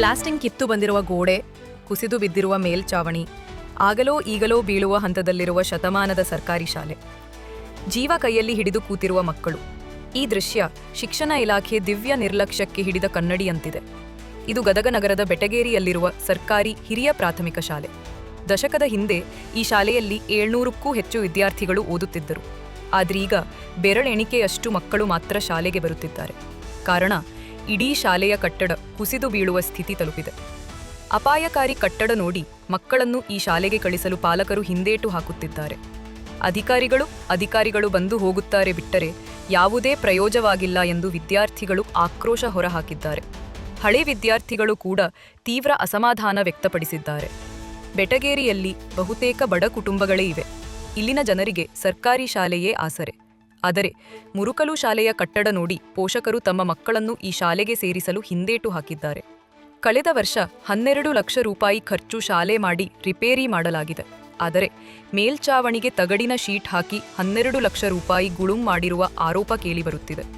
Plastering ಕಿತ್ತು ಬಂದಿರುವ ಗೋಡೆ, ಕುಸಿದು ಬಿದ್ದಿರುವ ಮೇಲ್ಚಾವಣಿ, ಆಗಲೋ ಈಗಲೋ ಬೀಳುವ ಹಂತದಲ್ಲಿರುವ ಶತಮಾನದ ಸರ್ಕಾರಿ ಶಾಲೆ. ಜೀವ ಕೈಯಲ್ಲಿ ಹಿಡಿದು ಕೂತಿರುವ ಮಕ್ಕಳು. ಈ ದೃಶ್ಯ ಶಿಕ್ಷಣ ಇಲಾಖೆ ದಿವ್ಯ ನಿರ್ಲಕ್ಷ್ಯಕ್ಕೆ ಹಿಡಿದ ಕನ್ನಡಿಯಂತಿದೆ. ಇದು ಗದಗ ನಗರದ ಬೆಟಗೇರಿಯಲ್ಲಿರುವ ಸರ್ಕಾರಿ ಹಿರಿಯ ಪ್ರಾಥಮಿಕ ಶಾಲೆ. ದಶಕದ ಹಿಂದೆ ಈ ಶಾಲೆಯಲ್ಲಿ ಏಳ್ನೂರಕ್ಕೂ ಹೆಚ್ಚು ವಿದ್ಯಾರ್ಥಿಗಳು ಓದುತ್ತಿದ್ದರು. ಆದ್ರೀಗ ಬೆರಳೆಣಿಕೆಯಷ್ಟು ಮಕ್ಕಳು ಮಾತ್ರ ಶಾಲೆಗೆ ಬರುತ್ತಿದ್ದಾರೆ. ಕಾರಣ ಇಡೀ ಶಾಲೆಯ ಕಟ್ಟಡ ಕುಸಿದು ಬೀಳುವ ಸ್ಥಿತಿ ತಲುಪಿದೆ. ಅಪಾಯಕಾರಿ ಕಟ್ಟಡ ನೋಡಿ ಮಕ್ಕಳನ್ನು ಈ ಶಾಲೆಗೆ ಕಳಿಸಲು ಪಾಲಕರು ಹಿಂದೇಟು ಹಾಕುತ್ತಿದ್ದಾರೆ. ಅಧಿಕಾರಿಗಳು ಅಧಿಕಾರಿಗಳು ಬಂದು ಹೋಗುತ್ತಾರೆ ಬಿಟ್ಟರೆ ಯಾವುದೇ ಪ್ರಯೋಜವಾಗಿಲ್ಲ ಎಂದು ವಿದ್ಯಾರ್ಥಿಗಳು ಆಕ್ರೋಶ ಹೊರಹಾಕಿದ್ದಾರೆ. ಹಳೆ ವಿದ್ಯಾರ್ಥಿಗಳು ಕೂಡ ತೀವ್ರ ಅಸಮಾಧಾನ ವ್ಯಕ್ತಪಡಿಸಿದ್ದಾರೆ. ಬೆಟಗೇರಿಯಲ್ಲಿ ಬಹುತೇಕ ಬಡ ಕುಟುಂಬಗಳೇ ಇವೆ. ಇಲ್ಲಿನ ಜನರಿಗೆ ಸರ್ಕಾರಿ ಶಾಲೆಯೇ ಆಸರೆ. ಆದರೆ ಮುರುಕಲು ಶಾಲೆಯ ಕಟ್ಟಡ ನೋಡಿ ಪೋಷಕರು ತಮ್ಮ ಮಕ್ಕಳನ್ನು ಈ ಶಾಲೆಗೆ ಸೇರಿಸಲು ಹಿಂದೇಟು ಹಾಕಿದ್ದಾರೆ. ಕಳೆದ ವರ್ಷ ಹನ್ನೆರಡು ಲಕ್ಷ ರೂಪಾಯಿ ಖರ್ಚು ಶಾಲೆ ಮಾಡಿ ರಿಪೇರಿ ಮಾಡಲಾಗಿದೆ. ಆದರೆ ಮೇಲ್ಚಾವಣಿಗೆ ತಗಡಿನ ಶೀಟ್ ಹಾಕಿ ಹನ್ನೆರಡು ಲಕ್ಷ ರೂಪಾಯಿ ಗುಳುಂ ಮಾಡಿರುವ ಆರೋಪ ಕೇಳಿಬರುತ್ತಿದೆ